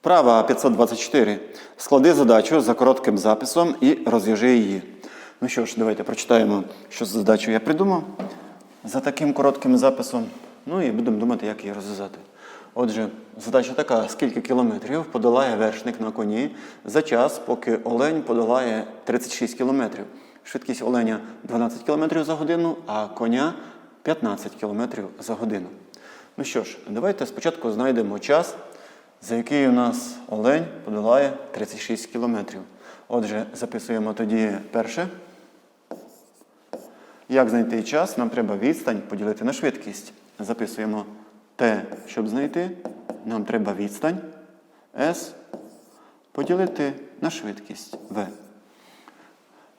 Вправа 524. Склади задачу за коротким записом і розв'яжи її. Ну що ж, давайте прочитаємо, що за задачу я придумав за таким коротким записом. Ну і будемо думати, як її розв'язати. Отже, задача така: скільки кілометрів подолає вершник на коні за час, поки олень подолає 36 кілометрів. Швидкість оленя 12 км за годину, а коня 15 км за годину. Ну що ж, давайте спочатку знайдемо час, за який у нас олень подолає 36 кілометрів. Отже, записуємо тоді перше. Як знайти час? Нам треба відстань поділити на швидкість. Записуємо Т, щоб знайти. Нам треба відстань С поділити на швидкість В.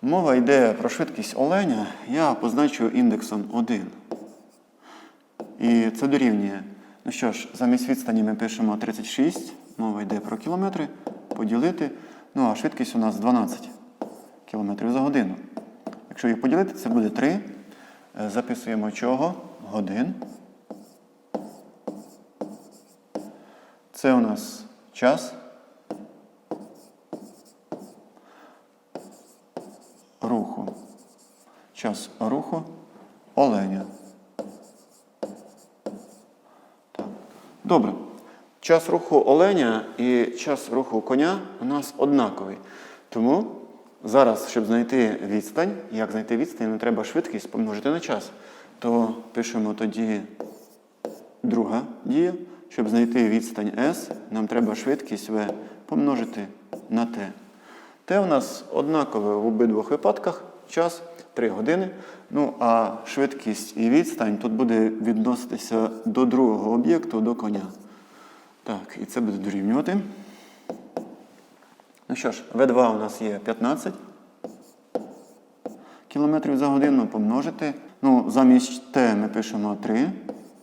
Мова йде про швидкість оленя. Я позначу індексом 1. І це дорівнює. Ну що ж, замість відстані ми пишемо 36. Мова йде про кілометри. Поділити. Ну а швидкість у нас 12 кілометрів за годину. Якщо їх поділити, це буде 3. Е, Записуємо чого? Годин. Це у нас час. Руху. Час руху оленя. Добре. Час руху оленя і час руху коня у нас однаковий. Тому зараз, щоб знайти відстань, як знайти відстань, нам треба швидкість помножити на час. То пишемо тоді друга дія. Щоб знайти відстань S, нам треба швидкість V помножити на T. T у нас однакове в обидвох випадках час 3 години. Ну а швидкість і відстань тут буде відноситися до другого об'єкту, до коня. Так, і це буде дорівнювати. Ну що ж, V2 у нас є 15 км за годину помножити. Ну, замість T ми пишемо 3.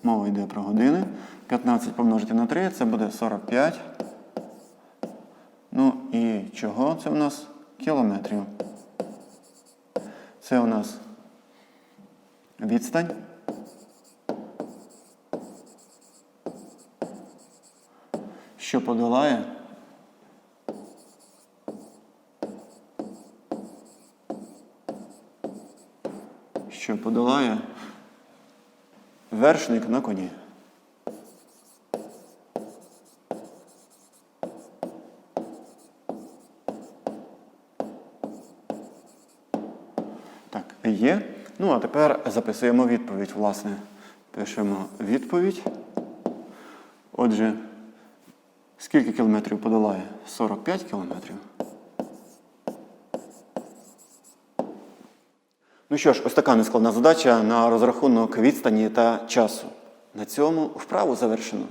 Мова йде про години. 15 помножити на 3 це буде 45. Ну і чого це у нас? Кілометрів. Це у нас відстань. Що подолає? Що подолає вершник на коні. Так, є. Ну, а тепер записуємо відповідь, власне. Пишемо відповідь. Отже, скільки кілометрів подолає? 45 кілометрів. Ну що ж, ось така нескладна задача на розрахунок відстані та часу. На цьому вправу завершено.